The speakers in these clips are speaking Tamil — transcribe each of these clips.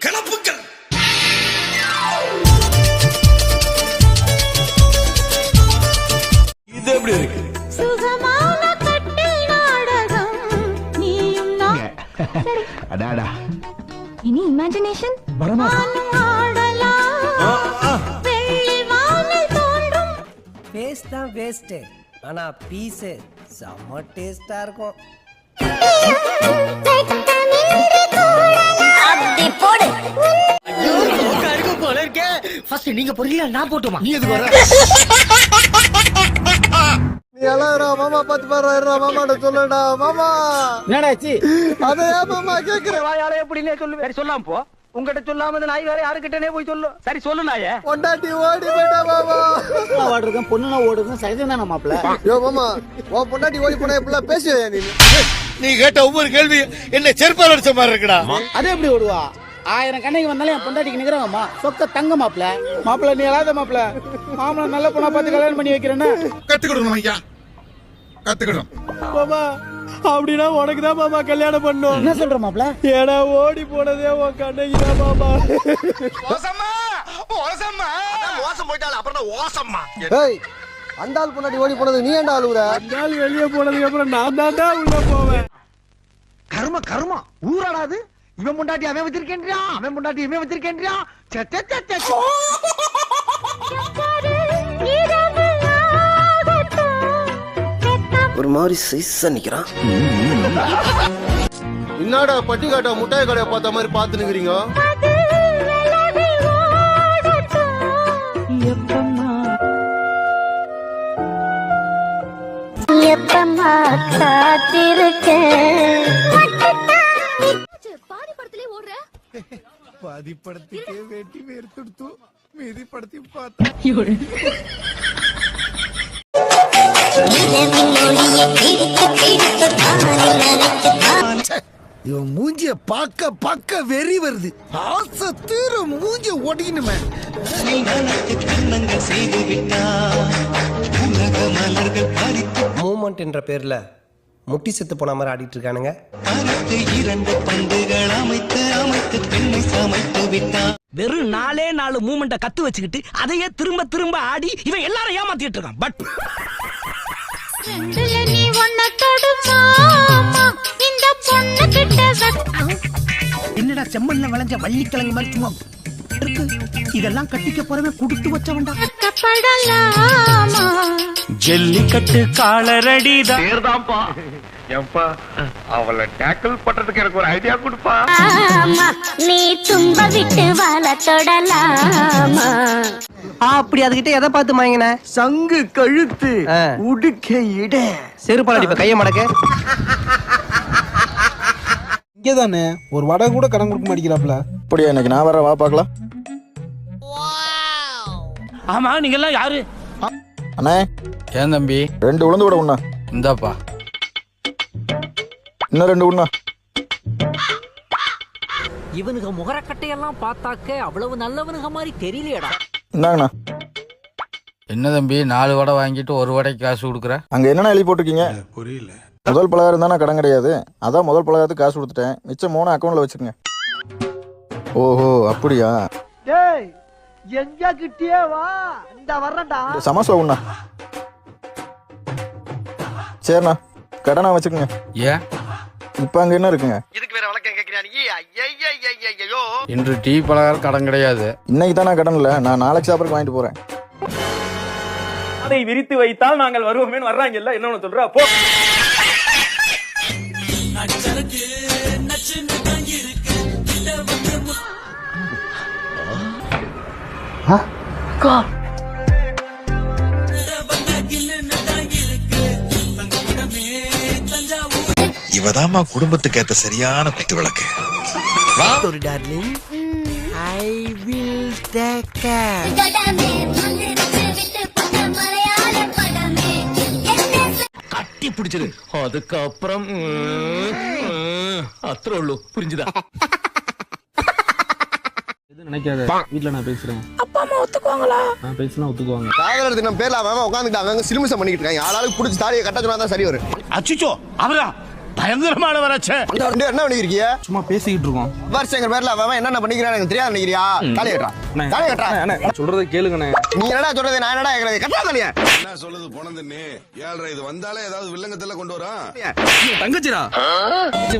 கிளப்புக்கள் இது எப்படி இருக்கு? சுகமான கட்டில் நாடகம். நீயும் நான். அடாடா. இனி இமேஜினேஷன் ஃபேஸ் தான் வேஸ்ட்டு ஆனால் பீஸு செம்ம டேஸ்டாக இருக்கும். ஃபர்ஸ்ட் நீங்க பொரியல நான் போட்டுமா? நீ எதுக்கு வர நீ மாமா பார்த்து பாரு மாமாட்ட சொல்லுடா மாமா. என்னடாச்சு அதை மாமா கேக்குற? வாயால எப்படினே சொல்லு. சரி சொல்லாம போ. உங்ககிட்ட சொல்லாம இந்த நாய் வேற யாருக்கிட்டனே போய் சொல்லு. சரி சொல்லு நாயே. பொண்டாட்டி ஓடி போயிட்டா மாமா. ஓடுறதும் பொண்ணுனா ஓடுறதும் சகஜம் தானே மாப்பிள்ள? யோ மாமா உன் பொண்டாட்டி ஓடி போனா இப்படிலாம் பேசுவியா நீ? நீ கேட்ட ஒவ்வொரு கேள்வி என்ன செருப்பால் அடிச்ச மாதிரி இருக்குடா. அது எப்படி ஓடுவா? ஆயிரம் கண்ணைக்கு வந்தாலும் என் பொண்டாட்டிக்கு நிக்கிறவங்கம்மா சொக்க தங்க மாப்பிள்ள மாப்பிள்ள நீ எழாத மாப்பிள்ள மாப்பிள்ள நல்ல பொண்ணா பார்த்து கல்யாணம் பண்ணி வைக்கிறேன்னா. கத்துக்கிடணும் ஐயா. கத்துக்கிடும் மாமா அப்படின்னா உனக்கு தான் மாமா கல்யாணம் பண்ணும் என்ன சொல்ற மாப்பிள்ள ஏடா ஓடி போனதே உன் கண்ணைக்கு தான் மாமா ஓசம்மா. ஓசம்மா மோசம் போயிட்டால அப்புறம் ஓசம்மா. ஏய் அந்த ஆள் பொண்டாட்டி ஓடி போனது நீ ஏன்டா அழுகுற அந்த ஆள் வெளியே போனதுக்கு அப்புறம் நான் தான்டா உள்ள போவேன். கர்ம கர்மம் ஊராடாது இவன் பொண்டாட்டி அவன் வச்சிருக்கேன்றியா? அவன் பொண்டாட்டி இவன் வச்சிருக்கேன்றியா? ஒரு மாதிரி சைஸா நிக்கிறான். என்னடா பட்டி காட்ட முட்டாய் கடையை பார்த்த மாதிரி பார்த்து நிக்கிறீங்க காத்திருக்கேன் பாதி படத்துக்கே வேட்டி வேர்த்துடுத்து மீதி படத்தையும் பார்த்தா இவன் மூஞ்சிய பார்க்க பார்க்க வெறி வருது. ஆசை தீர மூஞ்சிய ஒடிக்கணுமே. மூமெண்ட் என்ற பேர்ல முட்டி செத்து போன மாதிரி ஆடிட்டு இருக்கானுங்க வெறும் நாலே நாலு மூமெண்ட கத்து வச்சுக்கிட்டு அதையே திரும்ப திரும்ப ஆடி இவன் எல்லாரும் ஏமாத்திட்டு இருக்கான். பட் பொண்ணு என்னடா செம்மண்ல விளைஞ்ச வள்ளிக்கிழங்கு மாதிரி சும்மா இருக்கு. இதெல்லாம் கட்டிக்க போறவன் குடுத்து வச்சவன்டா. ஜல்லிக்கட்டு காலரடிதான். ஏன்பா அவளை டேக்கிள் பண்றதுக்கு எனக்கு ஒரு ஐடியா கொடுப்பா. நீ தும்ப விட்டு வாழ தொடலாமா? அப்படி அதுகிட்ட எதை பார்த்து மாங்கின சங்கு கழுத்து உடுக்க இட. செருப்பால் அடிப்ப கைய மடக்க. இங்கதானே ஒரு வடை கூட கடன் கொடுக்க மாட்டேங்கிறாப்ல அப்படியா இன்னைக்கு நான் வரேன் வா பார்க்கலாம். ஆமா நீங்க எல்லாம் யாரு? அண்ணே. ஏன் தம்பி? ரெண்டு உளுந்து கூட உண்ணா. இந்தாப்பா. இன்னும் ரெண்டு உண்ணா. இவனுங்க முகரக்கட்டையெல்லாம் பார்த்தாக்க அவ்வளவு நல்லவனுங்க மாதிரி தெரியலையடா. இந்தாங்கண்ணா. என்ன தம்பி நாலு வடை வாங்கிட்டு ஒரு வடைக்கு காசு கொடுக்குற? அங்க என்னென்ன எழுதி போட்டிருக்கீங்க? புரியல. முதல் பலகாரம் தானே கடன் கிடையாது. அதான் முதல் பலகாரத்துக்கு காசு கொடுத்துட்டேன். மிச்சம் மூணு அக்கௌண்ட்ல வச்சுக்கோங்க. ஓஹோ அப்படியா? டேய் எங்க கிட்டியே வா. இந்த வர்றடா சமோசா உண்ணா. சரிண்ணா கடனா வச்சுக்கோங்க. ஏன் இப்போ அங்க என்ன இருக்குங்க? இதுக்கு வேற வழக்கம் ஐயோ இன்று டீ பலகாரம் கடன் கிடையாது. இன்னைக்கு தான் நான் கடன் இல்லை நான் நாளைக்கு சாப்பிட்றதுக்கு வாங்கிட்டு போறேன். அதை விரித்து வைத்தால் நாங்கள் வருவோமேன்னு வர்றாங்க இல்ல என்ன சொல்ற? போ இவதாம்மா குடும்பத்துக்கு ஏத்த சரியான குத்து விளக்கு. ஒரு darling I will take care கட்டி பிடிச்சிரு அதுக்கப்புறம் அத்திரள்ளு புரிஞ்சுதா? நினைக்காத? வீட்டுல நான் பேசுறேன். அப்பா அம்மா ஒத்துக்குவாங்களா? பேசினா ஒத்துக்குவாங்க. காதலர் தினம் பேர்ல அவன் உட்காந்துட்டு அவங்க சிலுமிசம் பண்ணிக்கிட்டு இருக்காங்க. ஆளாளுக்கு பிடிச்சி தாலியை கட்ட சொன்னா தான் சரி வரும். அச்சுச்சோ அவரா? பயங்கரமான வராச்சே. என்ன பண்ணிருக்கிய சும்மா பேசிக்கிட்டு இருக்கோம். வருஷங்கிற பேர்ல அவன் என்னென்ன பண்ணிக்கிறான் எனக்கு தெரியாது நினைக்கிறியா? தாலி கட்டுறான். தாலி கட்டுறான். சொல்றதை கேளுங்கண்ணே. நீ என்னடா சொல்றது நான் என்னடா கேக்குறது? கட்டா தாலியா. என்ன சொல்லுது போனதுன்னு ஏழ்ரை இது வந்தாலே ஏதாவது வில்லங்கத்துல கொண்டு வரா தங்கச்சிரா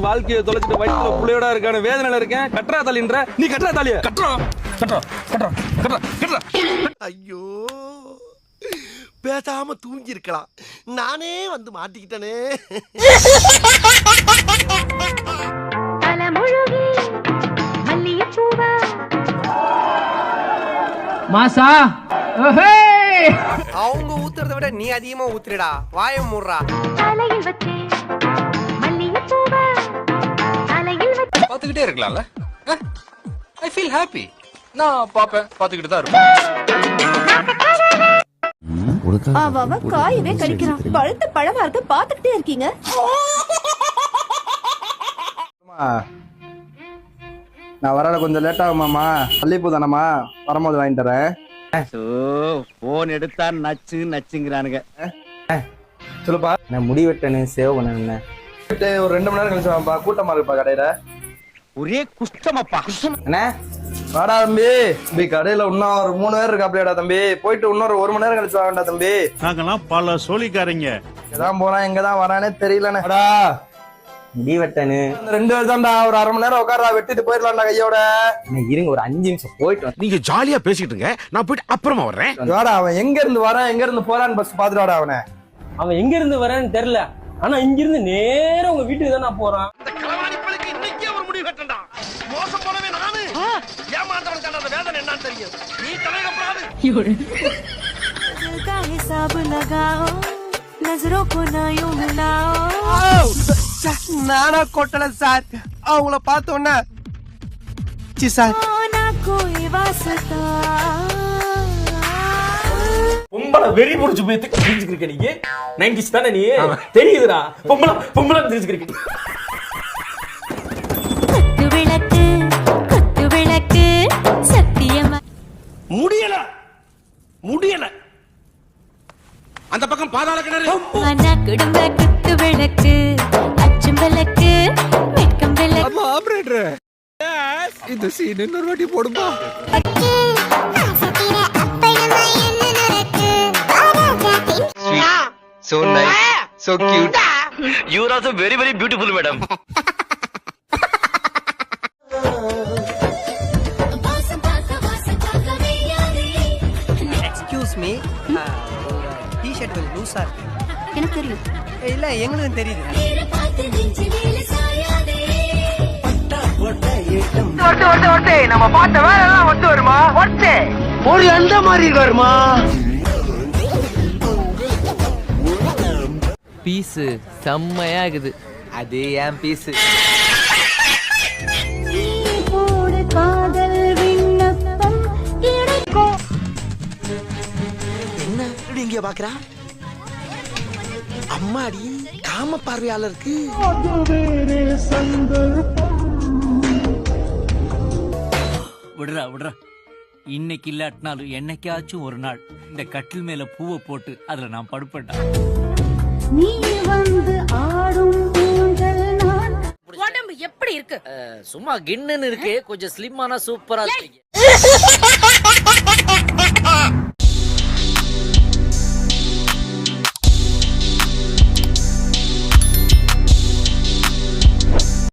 வாழ்க்கையை தொலைச்சிட்டு வயிற்றுல புள்ளையோட இருக்கான வேதனையில இருக்கேன். கட்டுறா தாலின்ற? நீ கட்டுறா தாலிய. கட்டுறா கட்டுறா கட்டுறா கட்டுறா கட்டுறா. ஐயோ பேசாம தூங்கி இருக்கலாம் நானே வந்து மாட்டிக்கிட்டனே. மாசா அவங்க ஊத்துறத விட நீ அதிகமா ஊத்துறடா. வாயம் மூடுறா. பாத்துக்கிட்டே இருக்கலாம்ல. ஐ ஃபீல் ஹாப்பி நான் பாப்பேன் பாத்துக்கிட்டு தான் இருப்பேன். அவ அவ காயவே கடிக்கிறான். பழுத்த பழமா இருக்க பாத்துக்கிட்டே இருக்கீங்க. நான் வரல கொஞ்சம் லேட் ஆகுமாமா மல்லிப்பூ தானம்மா? வரும்போது வாங்கிட்டு வரேன். போன் எடுத்தா நச்சு நச்சுங்கிறானுங்க. சொல்லுப்பா. நான் முடி வெட்டனு சேவ் பண்ணேன் ஒரு ரெண்டு மணி நேரம் கழிச்சு வாப்பா கூட்டமா இருப்பா கடையில. ஒரே குஷ்டமப்பா. என்ன? வாடா தம்பி. தம்பி கடையில இன்னும் ஒரு மூணு பேர் இருக்காப்லையாடா தம்பி. போயிட்டு இன்னொரு ஒரு மணி நேரம் கழிச்சு வாங்கடா தம்பி. நாங்கெல்லாம் பல சோழிக்காரங்க. எதான் போறான் எங்க தான் வரானே தெரியலண்ணே. வாடா. முடி வெட்டனு ரெண்டு பேர் தான்டா ஒரு அரை மணி நேரம் உட்காரா வெட்டிட்டு போயிடலாம்டா கையோட. இருங்க ஒரு அஞ்சு நிமிஷம் போயிட்டு நீங்க ஜாலியா பேசிக்கிட்டுங்க நான் போயிட்டு அப்புறமா வர்றேன். வாடா அவன் எங்க இருந்து வரான் எங்க இருந்து போறான்னு பஸ் பாத்துட்டு வாடா அவனை. அவன் எங்க இருந்து வரேன்னு தெரியல. ஆனா இங்க இருந்து நேரா உங்க வீட்டுக்கு தான் நான் போறான் மோசம் போனவே நானு ஏமாந்தவன் கண்டாத வேதனை என்னன்னு தெரியும் நீ தலையிடப்படாது हिसाब लगाओ नजरों को ना यूं मिलाओ நானா கொட்டல சார் அவங்கள பார்த்தோன்னே சி சார் ना कोई वास्ता பொம்பளை வெறி புடிச்சு போய் தெரிஞ்சுக்கிருக்க நீங்க நைன்டிஸ் தானே நீ தெரியுதுடா பொம்பளை பொம்பளை தெரிஞ்சுக்கிருக்க குத்து விளக்கு முடியல. அந்த பக்கம் பாதாள கிணறு. ஆனா குடும்ப குத்து விளக்கு அச்சும் விளக்கு வெட்கம் விளக்கு. இந்த சீன் இன்னொரு வாட்டி போடுமா? So nice so cute you are also very very beautiful madam excuse me T shirt கொஞ்சம் லூஸா இருக்கு. எனக்கு தெரியும். இல்ல எங்களுக்கும் தெரியுது. ஒரு எந்த மாதிரி வருமா? பீஸு செம்மையா இருக்குது. அது ஏன் பீஸு இங்க பாக்குறா? அம்மாடி காம பார்வையாளருக்கு. விடுறா விடுறா. இன்னைக்கு இல்லாட்டினாலும் என்னைக்காச்சும் ஒரு நாள் இந்த கட்டில் மேல பூவை போட்டு அதுல நான் படுப்பேன்டா. நீ வந்து ஆடும் உடம்பு எப்படி இருக்கு? சும்மா கிண்ணுன்னு இருக்கு கொஞ்சம் ஸ்லிம்மானா சூப்பரா இருக்கு.